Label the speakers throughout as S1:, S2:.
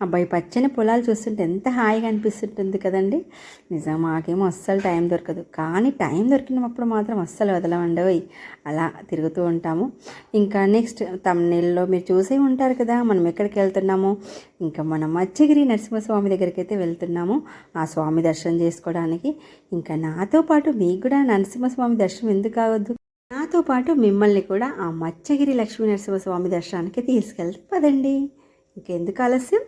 S1: అబ్బాయి పచ్చని పొలాలు చూస్తుంటే ఎంత హాయిగా అనిపిస్తుంటుంది కదండి. నిజం మాకేమో అస్సలు టైం దొరకదు. కానీ టైం దొరికినప్పుడు మాత్రం అస్సలు వదలమండవి అలా తిరుగుతూ ఉంటాము. ఇంకా నెక్స్ట్ తమిళలో మీరు చూసే ఉంటారు కదా మనం ఎక్కడికి వెళ్తున్నాము? ఇంకా మనం మత్స్యగిరి నరసింహస్వామి దగ్గరికి అయితే వెళ్తున్నాము ఆ స్వామి దర్శనం చేసుకోవడానికి. ఇంకా నాతో పాటు మీకు కూడా నరసింహస్వామి దర్శనం ఎందుకు కావద్దు? నాతో పాటు మిమ్మల్ని కూడా ఆ మత్స్యగిరి లక్ష్మీ నరసింహస్వామి దర్శనానికి తీసుకెళ్తే పదండి. ఇంకెందుకు ఆలస్యం?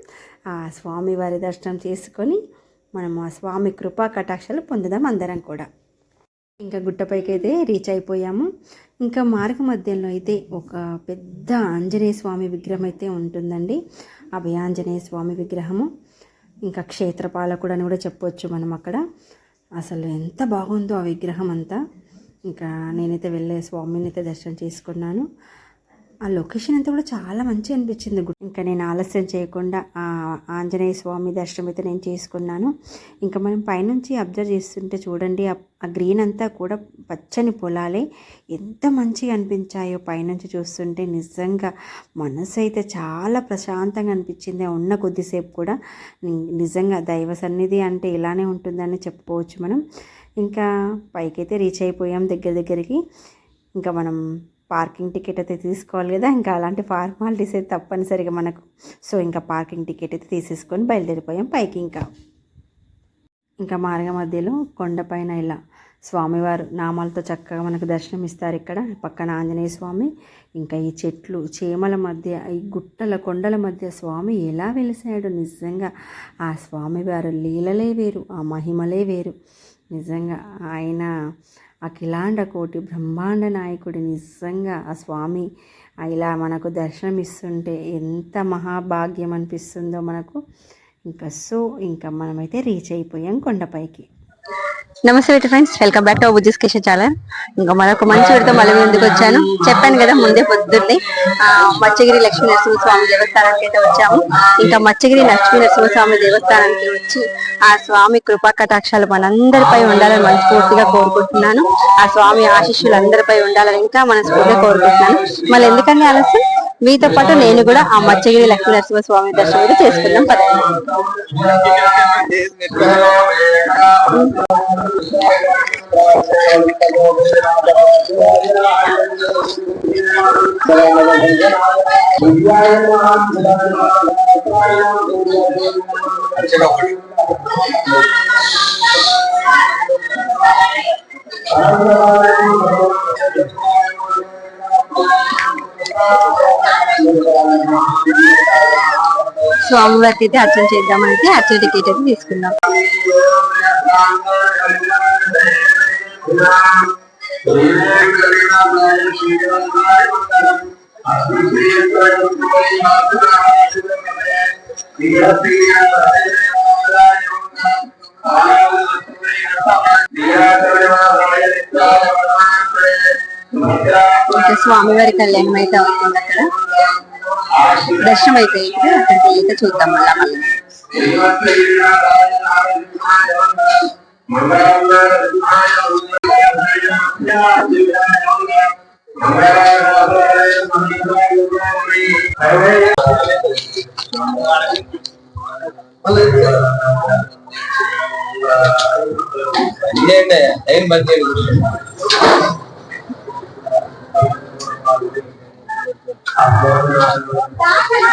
S1: ఆ స్వామి వారి దర్శనం చేసుకొని మనం ఆ స్వామి కృపా కటాక్షాలు పొందుదాం అందరం కూడా. ఇంకా గుట్టపైకి అయితే రీచ్ అయిపోయాము. ఇంకా మార్గ మధ్యంలో అయితే ఒక పెద్ద ఆంజనేయ స్వామి విగ్రహం అయితే ఉంటుందండి. అభయాంజనేయ స్వామి విగ్రహము. ఇంకా క్షేత్రపాలకుడు అని కూడా చెప్పొచ్చు మనం అక్కడ. అసలు ఎంత బాగుందో ఆ విగ్రహం అంతా. ఇంకా నేనైతే వెళ్ళే స్వామిని అయితే దర్శనం చేసుకున్నాను. ఆ లొకేషన్ అంతా కూడా చాలా మంచిగా అనిపించింది గు- ఇంకా నేను ఆలస్యం చేయకుండా ఆ ఆంజనేయ స్వామి దర్శనం అయితే నేను చేసుకున్నాను. ఇంకా మనం పైనుంచి అబ్జర్వ్ చేస్తుంటే చూడండి ఆ- గ్రీన్ అంతా కూడా పచ్చని పొలాలే. ఎంత మంచిగా అనిపించాయో పైనుంచి చూస్తుంటే నిజంగా మనసు అయితే చాలా ప్రశాంతంగా అనిపించింది. ఉన్న కొద్దిసేపు కూడా నిజంగా దైవ సన్నిధి అంటే ఇలానే ఉంటుందని చెప్పుకోవచ్చు మనం. ఇంకా పైకైతే రీచ్ అయిపోయాం దగ్గర దగ్గరికి. ఇంకా మనం పార్కింగ్ టికెట్ అయితే తీసుకోవాలి కదా ఇంకా అలాంటి ఫార్మాలిటీస్ అయితే తప్పనిసరిగా మనకు. సో ఇంకా పార్కింగ్ టికెట్ అయితే తీసేసుకొని బయలుదేరిపోయాం పైకి ఇంకా. ఇంకా మార్గ మధ్యలో కొండపైన ఇలా స్వామివారు నామాలతో చక్కగా మనకు దర్శనం ఇస్తారు ఇక్కడ పక్కన ఆంజనేయ స్వామి. ఇంకా ఈ చెట్లు చేమల మధ్య ఈ గుట్టల కొండల మధ్య స్వామి ఎలా వెలిసాడు నిజంగా. ఆ స్వామివారు లీలలే వేరు ఆ మహిమలే వేరు. నిజంగా ఆయన అఖిలాండ కోటి బ్రహ్మాండ నాయకుడు నిజంగా ఆ స్వామి ఇలా మనకు దర్శనం ఇస్తుంటే ఎంత మహాభాగ్యం అనిపిస్తుందో మనకు. ఇంకా సో ఇంకా మనమైతే రీచ్ అయిపోయాం కొండపైకి.
S2: నమస్తే friends welcome back to Bujji's Kishan channel. ఇంకా మరొక మంచి విడత మళ్ళీ ముందుకు వచ్చాను చెప్పాను కదా ముందే పొద్దున్నే ఆ, మత్స్యగిరి లక్ష్మీ నరసింహస్వామి దేవస్థానానికి అయితే వచ్చాము. ఇంకా మత్స్యగిరి లక్ష్మీ నరసింహస్వామి దేవస్థానానికి వచ్చి ఆ స్వామి కృపా కటాక్షాలు మనందరిపై ఉండాలని మనస్ఫూర్తిగా కోరుకుంటున్నాను. ఆ స్వామి ఆశీస్సులు అందరిపై ఉండాలని ఇంకా మనస్ఫూర్తిగా కోరుకుంటున్నాను. మళ్ళీ ఎందుకంటే ఆలస్యం? మీతో పాటు నేను కూడా ఆ మచ్చగిరి లక్ష్మీ నరసింహస్వామి దర్శనం అయితే చేసుకున్నాం పదండి స్వామివారికి అయితే అర్చన చేద్దామని అయితే అర్చన టికెట్ అయితే తీసుకున్నాం. ఇంకా స్వామివారి కళ్యాణం అయితే అవుతుంది అక్కడ. దర్శనం అయితే అయింది. అక్కడికి వెళ్ళి అయితే చూద్దాం మళ్ళా మళ్ళీ
S3: ఇదేంటే టైం బంద్ ఆలోచన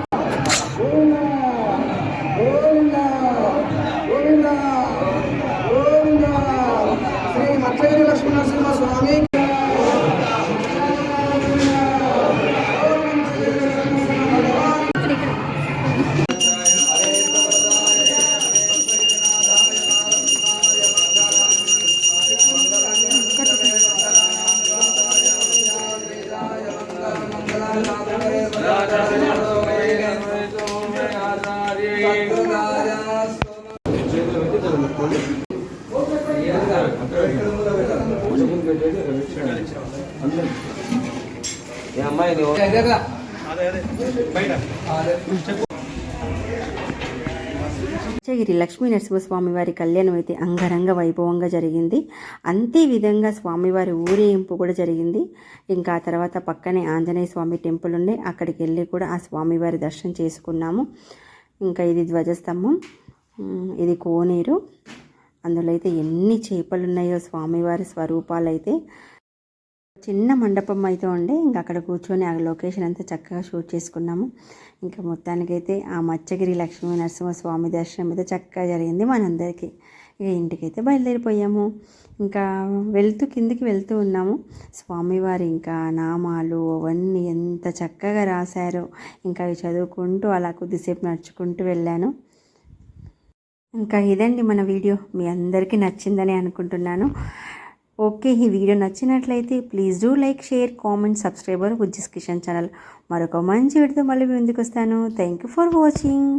S3: అమ్మాయి
S1: అచ్చగిరి లక్ష్మీ నరసింహస్వామివారి కళ్యాణం అయితే అంగరంగ వైభవంగా జరిగింది. అంతే విధంగా స్వామివారి ఊరేగింపు కూడా జరిగింది. ఇంకా ఆ తర్వాత పక్కనే ఆంజనేయ స్వామి టెంపుల్ ఉండే అక్కడికి వెళ్ళి కూడా ఆ స్వామివారి దర్శనం చేసుకున్నాము. ఇంకా ఇది ధ్వజస్తంభం. ఇది కోనేరు. అందులో అయితే ఎన్ని చేపలు ఉన్నాయో స్వామివారి స్వరూపాలు అయితే చిన్న మండపం అయితే ఉండే. ఇంకా అక్కడ కూర్చొని ఆ లొకేషన్ అంతా చక్కగా షూట్ చేసుకున్నాము. ఇంకా మొత్తానికైతే ఆ మత్స్యగిరి లక్ష్మీ నరసింహస్వామి దర్శనం అయితే చక్కగా జరిగింది మనందరికీ. ఇక ఇంటికైతే బయలుదేరిపోయాము. ఇంకా వెళ్తూ కిందికి వెళ్తూ ఉన్నాము. స్వామివారి ఇంకా నామాలు అవన్నీ ఎంత చక్కగా రాశారో. ఇంకా అవి చదువుకుంటూ అలా కొద్దిసేపు నడుచుకుంటూ వెళ్ళాను. ఇంకా ఇదండి మన వీడియో. మీ అందరికీ నచ్చిందని అనుకుంటున్నాను. ఓకే ఈ వీడియో నచ్చినట్లయితే please do like share comment subscriber Bujji's Kishan channel. మరొక మంచి వీడియోతో మళ్ళీ మీ ముందుకు వస్తాను. Thank you for watching